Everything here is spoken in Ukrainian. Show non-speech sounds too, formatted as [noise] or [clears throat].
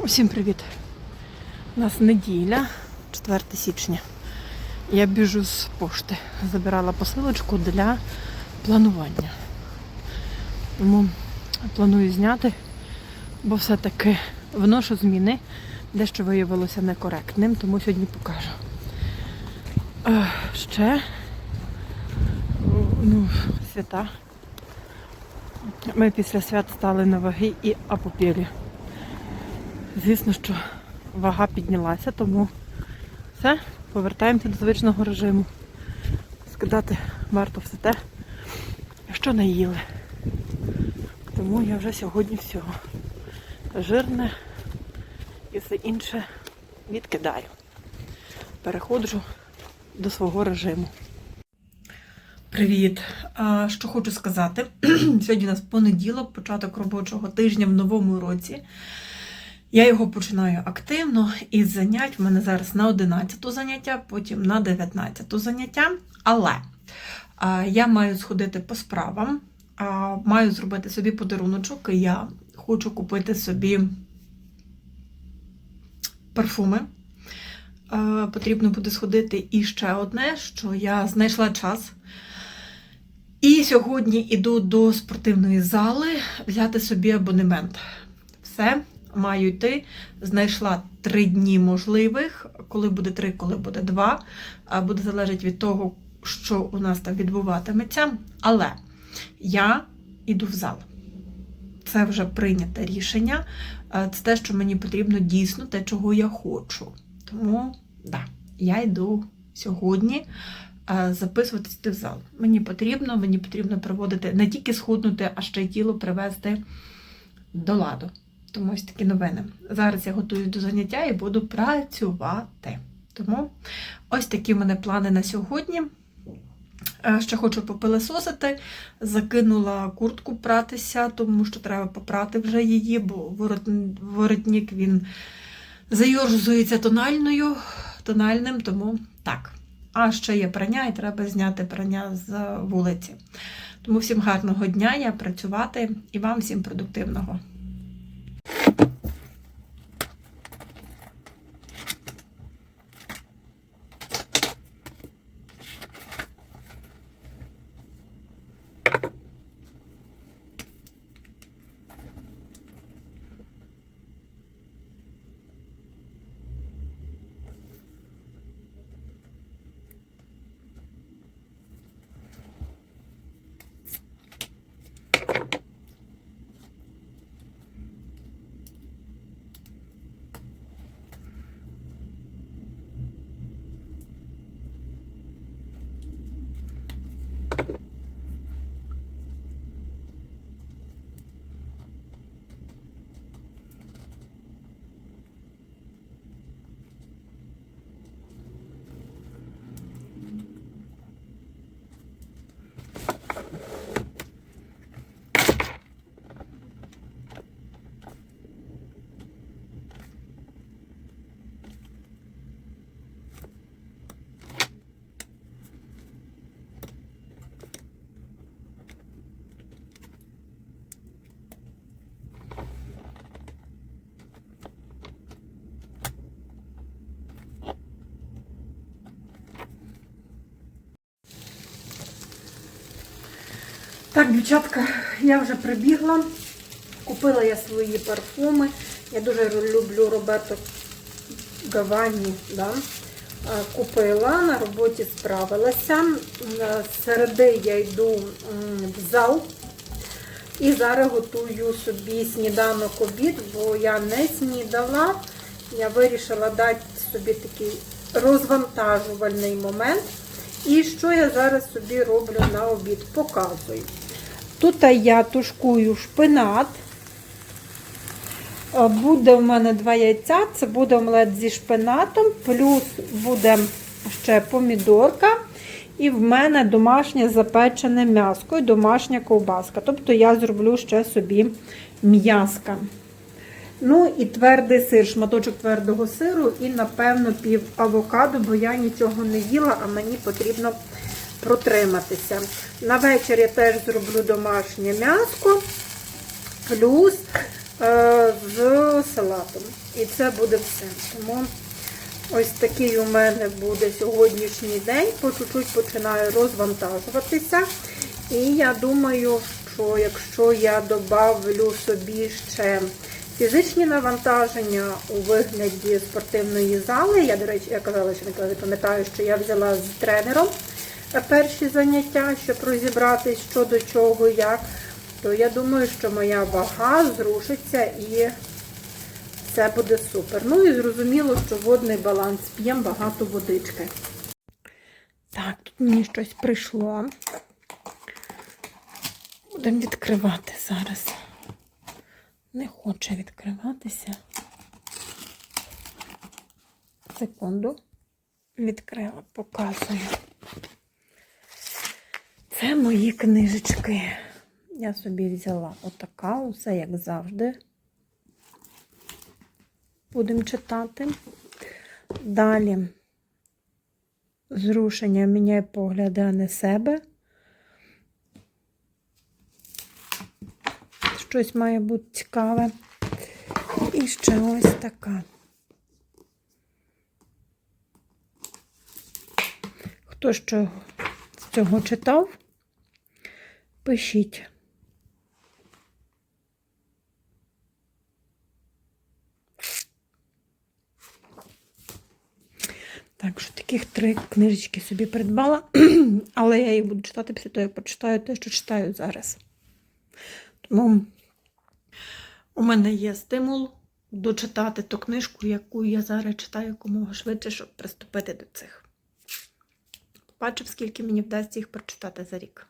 Усім привіт! У нас неділя, 4 січня. Я біжу з пошти. Забирала посилочку для планування. Тому планую зняти, бо все-таки вношу зміни, дещо виявилося некоректним, тому сьогодні покажу. Е, Ще ну, свята. Ми після свят стали на ваги і апопілі. Звісно, що вага піднялася, тому все, повертаємося до звичного режиму. Скидати варто все те, що не їли. Тому я вже сьогодні всього жирне і все інше відкидаю. Переходжу до свого режиму. Привіт! Що хочу сказати. [clears throat] Сьогодні у нас понеділок, початок робочого тижня в новому році. Я його починаю активно із занять. В мене зараз на 11 заняття, потім на 19 заняття. Але я маю сходити по справам, маю зробити собі подаруночок. і Я хочу купити собі парфуми. Потрібно буде сходити і ще одне, що я знайшла час. І сьогодні йду до спортивної зали взяти собі абонемент. Все, маю йти. Знайшла три дні можливих. Коли буде три, коли буде два. Буде залежати від того, що у нас там відбуватиметься. Але я йду в зал. Це вже прийняте рішення. Е, Це те, що мені потрібно дійсно, те, чого я хочу. Тому, да, я йду сьогодні е, записуватись в зал. Мені потрібно, мені потрібно проводити не тільки схуднути, а ще й тіло привести до ладу. Тому ось такі новини. Зараз я готуюсь до заняття і буду працювати. Тому ось такі в мене плани на сьогодні. Е, Ще хочу попилесосити, закинула куртку пратися, тому що треба попрати вже її, бо воротник він зайорзується тональною, тональним, тому так. А ще є прання, і треба зняти прання з вулиці. Тому всім гарного дня, я працювати і вам всім продуктивного. Так, дівчатка, я вже прибігла. Купила я свої парфуми. Я дуже люблю Роберто Гавані. Да? Купила, на роботі справилася. Середи я йду в зал. І зараз готую собі сніданок обід, бо я не снідала. Я вирішила дати собі такий розвантажувальний момент. І що я зараз собі роблю на обід? Показую. Тут я тушкую шпинат. Е, Буде в мене два яйця, це буде омлет зі шпинатом, плюс буде ще помідорка. І в мене домашнє запечене м'яско і домашня ковбаска. Тобто я зроблю ще собі м'яска. Ну і твердий сир, шматочок твердого сиру і, напевно, пів авокадо, бо я нічого не їла, а мені потрібно протриматися. На вечір я теж зроблю домашнє м'яско, плюс е, з салатом. І це буде все. Тому ось такий у мене буде сьогоднішній день. По чуть-чуть починаю розвантажуватися. І я думаю, що якщо я добавлю собі ще фізичні навантаження у вигляді спортивної зали, я, до речі, я казала, що не пам'ятаю, що я взяла з тренером перші заняття, щоб розібратись, що до чого, як, то я думаю, що моя вага зрушиться і це буде супер. Ну і зрозуміло, що водний баланс. П'ємо багато водички. Так, тут мені щось прийшло. Будемо відкривати зараз. Не хоче відкриватися. Секунду. Відкрила, показую. Це мої книжечки. Я собі взяла отака, усе як завжди. Будемо читати. Далі зрушення міняє погляди, а не себе. Щось має бути цікаве. І ще ось така. Хто що з цього читав, пишіть. Так що таких три книжечки собі придбала, [clears throat] але я їх буду читати після того, як прочитаю те, що читаю зараз. Тому у мене є стимул дочитати ту книжку, яку я зараз читаю якомога швидше, щоб приступити до цих. Побачив, скільки мені вдасться їх прочитати за рік.